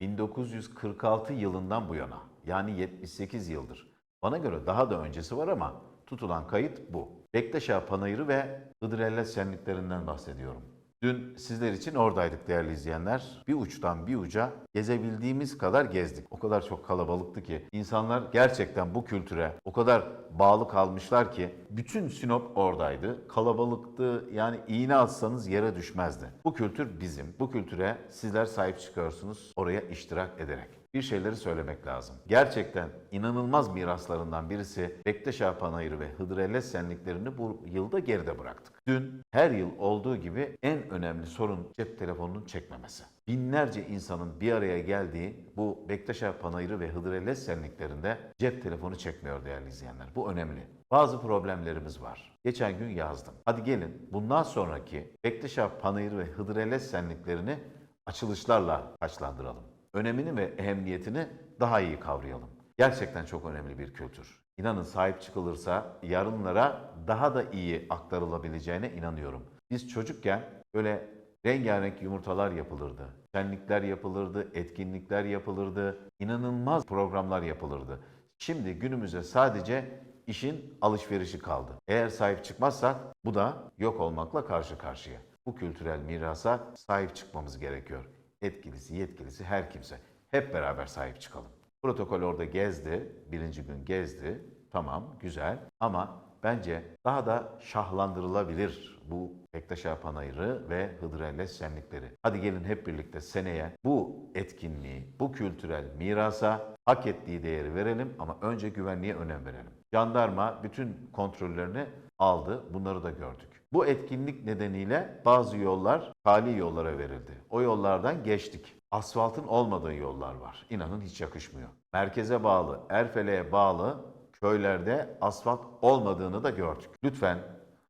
1946 yılından bu yana yani 78 yıldır. Bana göre daha da öncesi var ama tutulan kayıt bu. Bektaşa Panayırı ve Hıdrellez şenliklerinden bahsediyorum. Dün sizler için oradaydık değerli izleyenler. Bir uçtan bir uca gezebildiğimiz kadar gezdik. O kadar çok kalabalıktı ki insanlar gerçekten bu kültüre o kadar bağlı kalmışlar ki bütün Sinop oradaydı. Kalabalıktı yani iğne atsanız yere düşmezdi. Bu kültür bizim. Bu kültüre sizler sahip çıkıyorsunuz oraya iştirak ederek bir şeyleri söylemek lazım. Gerçekten inanılmaz miraslarından birisi Bektaşa Panayırı ve Hıdrellez şenliklerini bu yılda geride bıraktık. Dün her yıl olduğu gibi en önemli sorun cep telefonunun çekmemesi. Binlerce insanın bir araya geldiği bu Bektaşa Panayırı ve Hıdrellez şenliklerinde cep telefonu çekmiyor değerli izleyenler. Bu önemli. Bazı problemlerimiz var. Geçen gün yazdım. Hadi gelin bundan sonraki Bektaşa Panayırı ve Hıdrellez şenliklerini açılışlarla taçlandıralım önemini ve ehemmiyetini daha iyi kavrayalım. Gerçekten çok önemli bir kültür. İnanın sahip çıkılırsa yarınlara daha da iyi aktarılabileceğine inanıyorum. Biz çocukken böyle rengarenk yumurtalar yapılırdı. Şenlikler yapılırdı, etkinlikler yapılırdı, inanılmaz programlar yapılırdı. Şimdi günümüze sadece işin alışverişi kaldı. Eğer sahip çıkmazsak bu da yok olmakla karşı karşıya. Bu kültürel mirasa sahip çıkmamız gerekiyor etkilisi, yetkilisi her kimse. Hep beraber sahip çıkalım. Protokol orada gezdi, birinci gün gezdi. Tamam, güzel ama bence daha da şahlandırılabilir bu Bektaşa Panayırı ve Hıdrellez şenlikleri. Hadi gelin hep birlikte seneye bu etkinliği, bu kültürel mirasa hak ettiği değeri verelim ama önce güvenliğe önem verelim. Jandarma bütün kontrollerini aldı, bunları da gördük. Bu etkinlik nedeniyle bazı yollar tali yollara verildi. O yollardan geçtik. Asfaltın olmadığı yollar var. İnanın hiç yakışmıyor. Merkeze bağlı, Erfele'ye bağlı köylerde asfalt olmadığını da gördük. Lütfen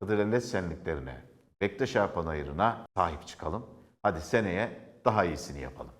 Hıdrellez şenliklerine, Bektaşa Panayırı'na sahip çıkalım. Hadi seneye daha iyisini yapalım.